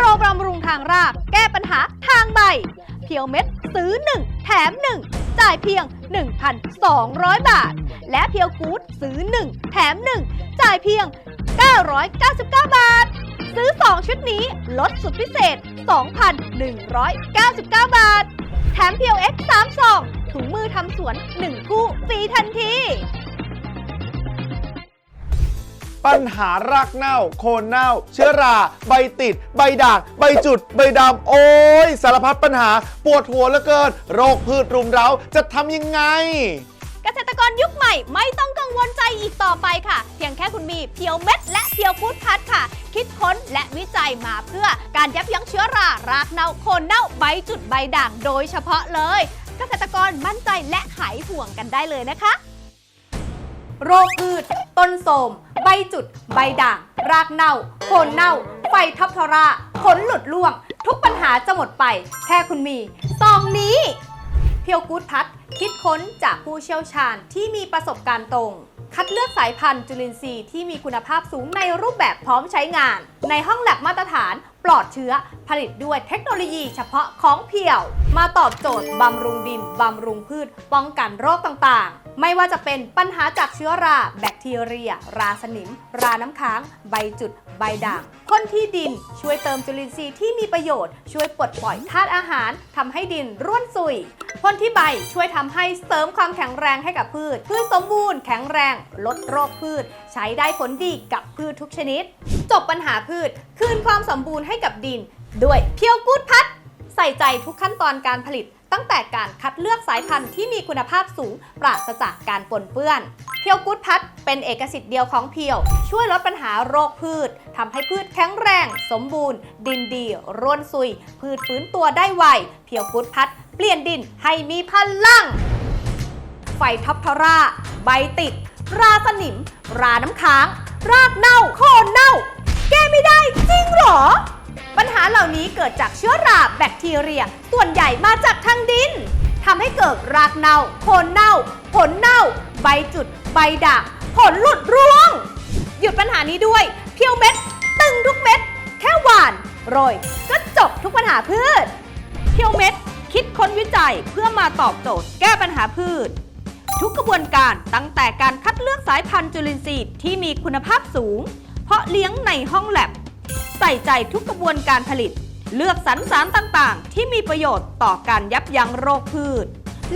โปรบำรุงทางราก แก้ปัญหาทางใบ เพียวเม็ดซื้อ 1 แถม 1 จ่ายเพียง 1,200 บาท และเพียวกู๊ดซื้อ 1 แถม 1 จ่ายเพียง 999 บาท ซื้อ 2 ชุดนี้ลดสุดพิเศษ 2,199 บาทแถมเพียว X 3ซองถุงมือทำสวน 1 คู่ฟรีทันที ปัญหารากเน่า โคนเน่า เชื้อรา ใบติด ใบด่าง ใบจุด ใบดำ โอ้ย สารพัดปัญหา ปวดหัวเหลือเกิน โรคพืชรุมเร้า จะทำยังไง เกษตรกรยุคใหม่ไม่ต้องกังวลใจอีกต่อไปค่ะ เพียงแค่คุณมีเพียวเม็ด และเพียวกูดพัดค่ะ คิดค้นและวิจัยมาเพื่อการยับยั้งเชื้อรารากเน่าโคนเน่าใบจุดใบด่างโดยเฉพาะเลย เกษตรกรมั่นใจและหายห่วงกันได้เลยนะคะ โรคพืช ต้นโทรม ใบจุด ใบด่าง รากเน่า โคนเน่า ไฟทับทราผลหลุดร่วง ทุกปัญหาจะหมดไป แค่คุณมีซองนี้ เพียวกูดพัด คิดค้นจากผู้เชี่ยวชาญที่มีประสบการณ์ตรง คัดเลือกสายพันธุ์จุลินทรีย์ที่มีคุณภาพสูงในรูปแบบพร้อมใช้งาน ในห้องแลบมาตรฐานปลอดเชื้อ ผลิตด้วยเทคโนโลยีเฉพาะของเพียว มาตอบโจทย์บำรุงดินบำรุงพืช ป้องกันโรคต่างๆ ไม่ว่าจะเป็นปัญหาจากเชื้อรา แบคทีเรีย ราสนิม ราน้ำค้าง ใบจุด ใบด่างพ่นที่ดิน ช่วยเติมจุลินทรีย์ที่มีประโยชน์ ช่วยปลดปล่อยธาตุอาหารทำให้ดินร่วนซุยพ่นที่ใบช่วยทำให้เสริมความแข็งแรงให้กับพืช พืชสมบูรณ์แข็งแรง ลดโรคพืช ใช้ได้ผลดีกับพืชทุกชนิด จบปัญหาพืช คืนความสมบูรณ์ให้กับดิน ด้วยเพียวกูดพัด ใส่ใจทุกขั้นตอนการผลิต ตั้งแต่การคัดเลือกสายพันธุ์ที่มีคุณภาพสูงปราศจากการปนเปื้อน เพียวกูดพัดเป็นเอกสิทธิ์เดียวของเพียว ช่วยลดปัญหาโรคพืชทำให้พืชแข็งแรง สมบูรณ์ ดินดีร่วนซุย พืชฟื้นตัวได้ไว เพียวกูดพัด เปลี่ยนดินให้มีพลัง ไฟท็อปทรา ใบติด ราสนิม ราน้ำค้าง รากเน่าโคนเน่า แก้ไม่ได้จริงหรอ ปัญหาเหล่านี้เกิดจากเชื้อราแบคทีเรีย ส่วนใหญ่มาจากทางดินทำให้เกิดรากเน่าโคนเน่า ผลเน่า ใบจุด ใบด่างผลหลุดร่วง หยุดปัญหานี้ด้วย เพียวเม็ด ตึงทุกเม็ด แค่หวาน โรย ก็จบทุกปัญหาพืช เพียวเม็ด คิดค้นวิจัยเพื่อมาตอบโจทย์แก้ปัญหาพืช ทุกกระบวนการตั้งแต่การคัดเลือกสายพันธุ์จุลินทรีย์ที่มีคุณภาพสูง เพาะเลี้ยงในห้องแลบ ใส่ใจทุกกระบวนการผลิต เลือกสรรสารต่างๆ ที่มีประโยชน์ต่อการยับยั้งโรคพืช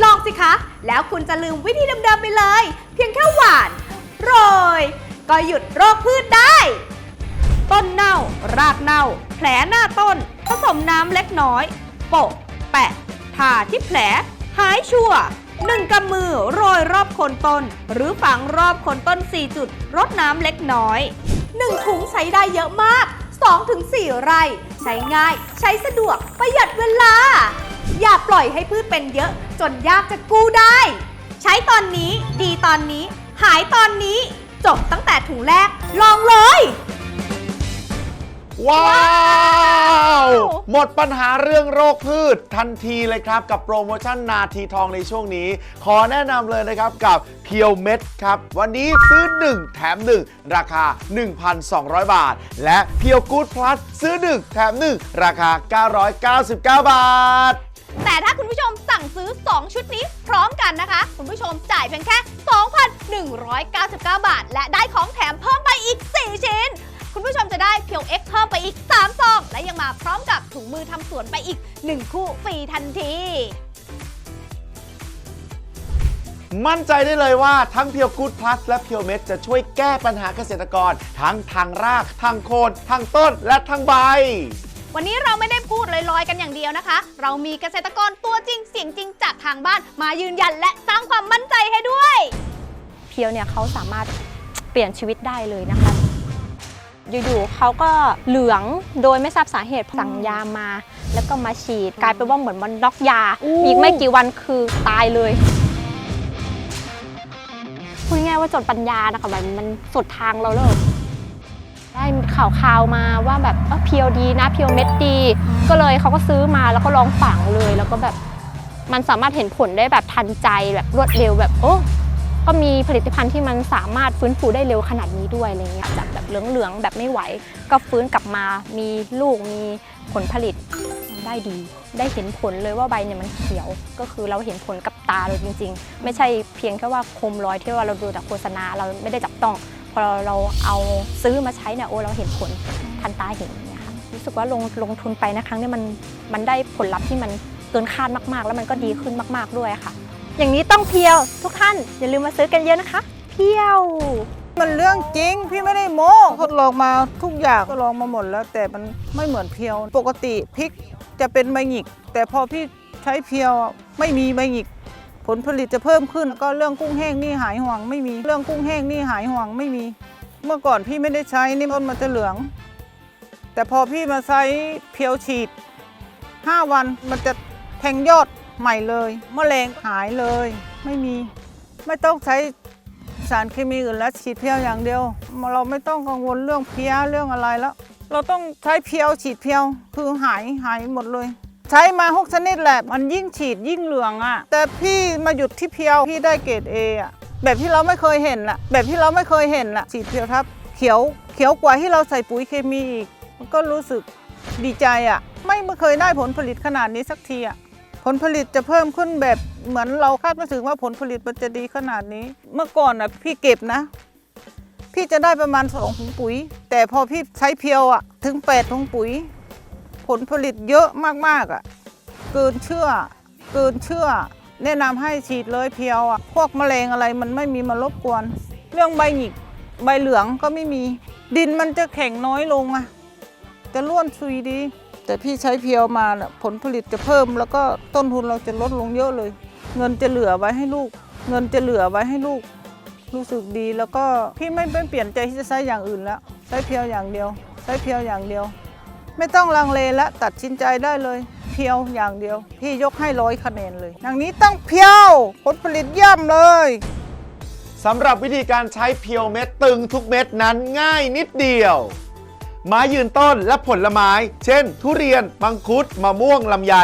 ลองสิคะ แล้วคุณจะลืมวิธีเดิมๆไปเลย เพียงแค่หวานโรย ก็หยุดโรคพืชได้ ต้นเน่า รากเน่า แผลหน้าต้น ผสมน้ำเล็กน้อย โปะ แปะทาที่แผล หายชัวหนึ่งกำมือโรยรอบโคนต้น หรือฝังรอบโคนต้น 4 จุดรดน้ำเล็กน้อย 1 ถุงใช้ได้เยอะมาก 2-4 ไร่ ใช้ง่าย ใช้สะดวก ประหยัดเวลา อย่าปล่อยให้พืชเป็นเยอะ จนยากจะกู้ได้ ใช้ตอนนี้ ดีตอนนี้ หายตอนนี้ จบตั้งแต่ถุงแรก ลองเลย ว้าวว้าว หมดปัญหาเรื่องโรคพืชทันทีเลยครับ กับโปรโมชั่นนาทีทองในช่วงนี้ ขอแนะนำเลยนะครับกับเพียวเม็ดครับ วันนี้ซื้อ 1 แถม 1 ราคา 1,200 บาท และเพียวกู๊ดพลัสซื้อ 1 แถม 1 ราคา 999 บาท แต่ถ้าคุณผู้ชมสั่งซื้อ 2 ชุดนี้พร้อมกันนะคะ คุณผู้ชมจ่ายเพียงแค่ 2,199 บาท และได้ของแถมเพิ่มไปอีก 4 ชิ้น คุณผู้ชมจะได้เพียว X เพิ่มไปอีก 3 ซอง และยังมาพร้อมกับถุงมือทำสวนไปอีก 1 คู่ฟรีทันที มั่นใจได้เลยว่าทั้งเพียวกู๊ดพลัสและเพียวเม็ดจะช่วยแก้ปัญหาเกษตรกร ทั้งทางรากทางโคนทางต้นและทางใบ วันนี้เราไม่ได้พูดลอยๆ กันอย่างเดียวนะคะ เรามีเกษตรกรตัวจริงเสียงจริงจากทางบ้านมายืนยันและสร้างความมั่นใจให้ด้วย เพียวเนี่ยเขาสามารถเปลี่ยนชีวิตได้เลยนะคะ อยู่ๆเขาก็เหลืองโดยไม่ทราบสาเหตุสั่งยามา แล้วก็มาฉีดกลายเป็นว่าเหมือนมันล็อกยาอู้อีกไม่กี่วันคือตายเลยพูดง่ายๆว่าจดปัญญานะคะมันมันสุดทางเราเลยได้ข่าวข่าวๆมาว่าแบบเอ้อเพียวดีนะเพียวเม็ดดี ก็เลยเขาก็ซื้อมาแล้วก็ลองฝังเลยแล้วก็แบบมันสามารถเห็นผลได้แบบทันใจแบบรวดเร็วแบบโอ้ ก็มีผลิตภัณฑ์ที่มันสามารถฟื้นฟูได้เร็วขนาดนี้ด้วยอะไรเงี้ยจากแบบเหลืองๆแบบไม่ไหว ก็ฟื้นกลับมามีลูกมีผลผลิตได้ดี ได้เห็นผลเลยว่าใบเนี่ยมันเขียว ก็คือเราเห็นผลกับตาเลยจริง ๆ ไม่ใช่เพียงแค่ว่าโคมรอยที่ว่าเราดูจากโฆษณาเราไม่ได้จับต้อง พอเราเอาซื้อมาใช้เนี่ยโอ้เราเห็นผลทันตาเห็นเนี่ยค่ะรู้สึกว่าลงลงทุนไปนะครั้งนี้มันมันได้ผลลัพธ์ที่มันเกินคาดมากๆ แล้วมันก็ดีขึ้นมาก ๆด้วยค่ะ อย่างนี้ต้องเพียวทุกท่านอย่าลืมมาซื้อกันเยอะนะคะ เพียว มันเรื่องจริง พี่ไม่ได้โม้ทดลองมาทุกอย่างก็ลองมาหมดแล้ว แต่มันไม่เหมือนเพียว ปกติพริกจะเป็นใบหงิก แต่พอพี่ใช้เพียวไม่มีใบหงิก ผลผลิตจะเพิ่มขึ้น ก็เรื่องกุ้งแห้งนี่หายห่วงไม่มีเรื่องกุ้งแห้งนี่หายห่วงไม่มี เมื่อก่อนพี่ไม่ได้ใช้นี่ต้นมันจะเหลือง แต่พอพี่มาใช้เพียวฉีด 5 วันมันจะแทงยอด ใหม่เลยมะเร็งหายเลย ไม่มี ไม่ต้องใช้สารเคมีอื่นแล้วฉีดเพียวอย่างเดียว เราไม่ต้องกังวลเรื่องเพี้ยเรื่องอะไรแล้ว เราต้องใช้เพียวฉีดเพียวคือหายหายหมดเลย ใช้มาหกชนิดแหละมันยิ่งฉีดยิ่งเหลืองอะ่ะ แต่พี่มาหยุดที่เพียวพี่ได้เกรดเออะแบบที่เราไม่เคยเห็นละแบบที่เราไม่เคยเห็นละฉีดเพียวทับ เขียวเขียวกว่าที่เราใส่ปุ๋ยเคมีอีกมันก็รู้สึกดีใจอะ่ะ ไม่เคยได้ผลผลิตขนาดนี้สักทีอะ ผลผลิตจะเพิ่มขึ้นแบบเหมือนเราคาดไม่ถึงว่าผลผลิตมันจะดีขนาดนี้ เมื่อก่อนอะพี่เก็บนะ พี่จะได้ประมาณสองถุงปุ๋ย แต่พอพี่ใช้เพียวอะถึงแปดถุงปุ๋ย ผลผลิตเยอะมากๆอะเกินเชื่อ เกินเชื่อ แนะนำให้ฉีดเลยเพียวอะพวกแมลงอะไรมันไม่มีมารบกวน เรื่องใบหงิกใบเหลืองก็ไม่มี ดินมันจะแข็งน้อยลงอะ จะร่วนซุยดี แต่พี่ใช้เพียวมาน่ะผลผลิตจะเพิ่ม แล้วก็ต้นทุนเราจะลดลงเยอะเลย เงินจะเหลือไว้ให้ลูก เงินจะเหลือไว้ให้ลูกรู้สึกดีแล้วก็พี่ไม่ไม่เปลี่ยนใจที่จะใช้อย่างอื่นแล้วใช้เพียวอย่างเดียว ใช้เพียวอย่างเดียว ไม่ต้องลังเลและตัดสินใจได้เลย เพียวอย่างเดียว พี่ยกให้ร้อยคะแนนเลยอย่างนี้ต้องเพียวผลผลิตเยี่ยมเลยสำหรับวิธีการใช้เพียวเม็ดตึงทุกเม็ดนั้นง่ายนิดเดียว ไม้ยืนต้นและผลไม้ เช่น ทุเรียน มังคุด มะม่วง ลำไย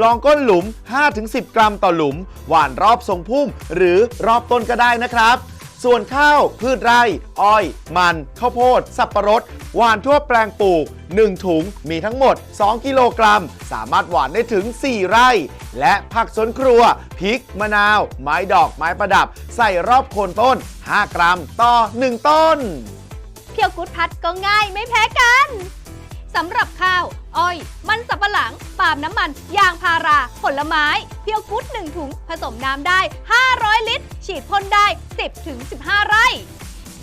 ลองก้นหลุม 5-10 กรัมต่อหลุม หว่านรอบทรงพุ่ม หรือรอบต้นก็ได้นะครับ ส่วนข้าว พืชไร่ อ้อย มัน ข้าวโพด สับประรด หว่านทั่วแปลงปลูก 1 ถุง มีทั้งหมด 2 กิโลกรัม สามารถหว่านได้ถึง 4 ไร่ และผักสวนครัว พริก มะนาว ไม้ดอก ไม้ประดับ ใส่รอบโคนต้น 5 กรัม ต่อ 1 ต้น เพียวกุดพัดก็ง่ายไม่แพ้กันสำหรับข้าว อ้อย มันสับปะหลัง ปาล์มน้ำมัน ยางพารา ผลไม้ เพียวกุด1ถุง ผสมน้ำได้ 500 ลิตร ฉีดพ่นได้ 10-15 ไร่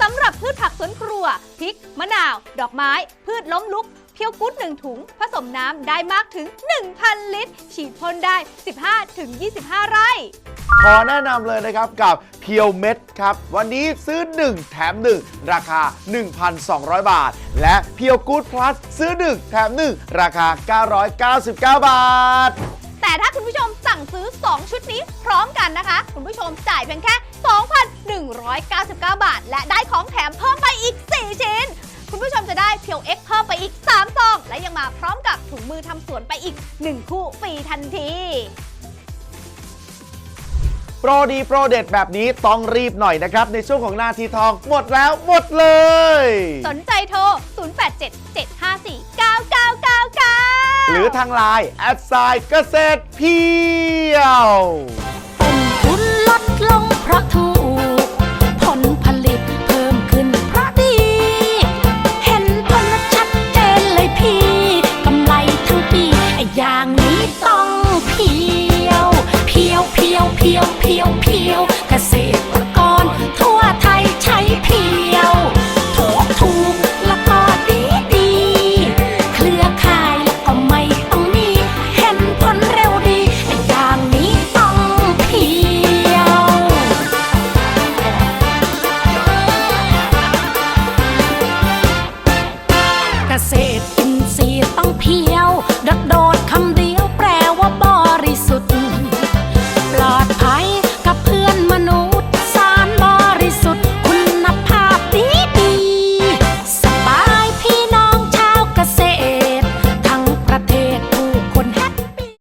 สำหรับพืชผักสวนครัว พริก มะนาว ดอกไม้ พืชล้มลุก เพียวกุด1ถุง ผสมน้ำได้มากถึง 1,000 ลิตร ฉีดพ่นได้ 15-25 ไร่ ขอแนะนำเลยนะครับกับเพียวเม็ดครับ วันนี้ซื้อ 1 แถม 1 ราคา 1,200 บาท และเพียวกู๊ดพลัสซื้อ 1 แถม 1 ราคา 999 บาท แต่ถ้าคุณผู้ชมสั่งซื้อ 2 ชุดนี้พร้อมกันนะคะ คุณผู้ชมจ่ายเพียงแค่ 2,199 บาท และได้ของแถมเพิ่มไปอีก 4 ชิ้น คุณผู้ชมจะได้เพียว X เพิ่มไปอีก3ซองและยังมาพร้อมกับถุงมือทำสวนไปอีก 1 คู่ฟรีทันที โปรดีโปรเด็ดแบบนี้ต้องรีบหน่อยนะครับ ในช่วงของนาทีทองหมดแล้วหมดเลย สนใจโทร 0877549999 หรือทางไลน์แอดไซน์เกษตรเพียวต้นทุนลดลงเพราะถั่ เพีย